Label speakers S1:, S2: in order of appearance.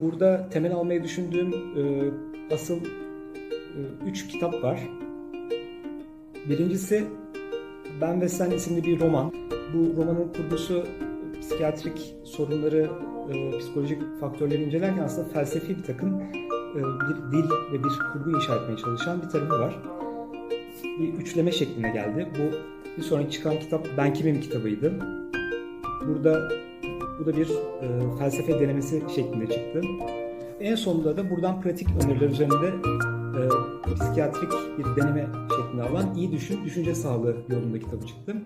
S1: burada temel almayı düşündüğüm e, asıl e, üç kitap var. Birincisi Ben ve Sen isimli bir roman. Bu romanın kurgusu psikiyatrik sorunları, e, psikolojik faktörleri incelerken aslında felsefi bir takım e, bir dil ve bir kurgu inşa etmeye çalışan bir tarafı var. Bir üçleme şeklinde geldi. Bu bir sonraki çıkan kitap Ben Kimim kitabıydı. Burada bu da bir e, felsefe denemesi şeklinde çıktı. En sonunda da buradan pratik öneriler üzerinde e, psikiyatrik bir deneme şeklinde alan İyi Düşün, Düşünce Sağlığı yolunda kitabı çıktı.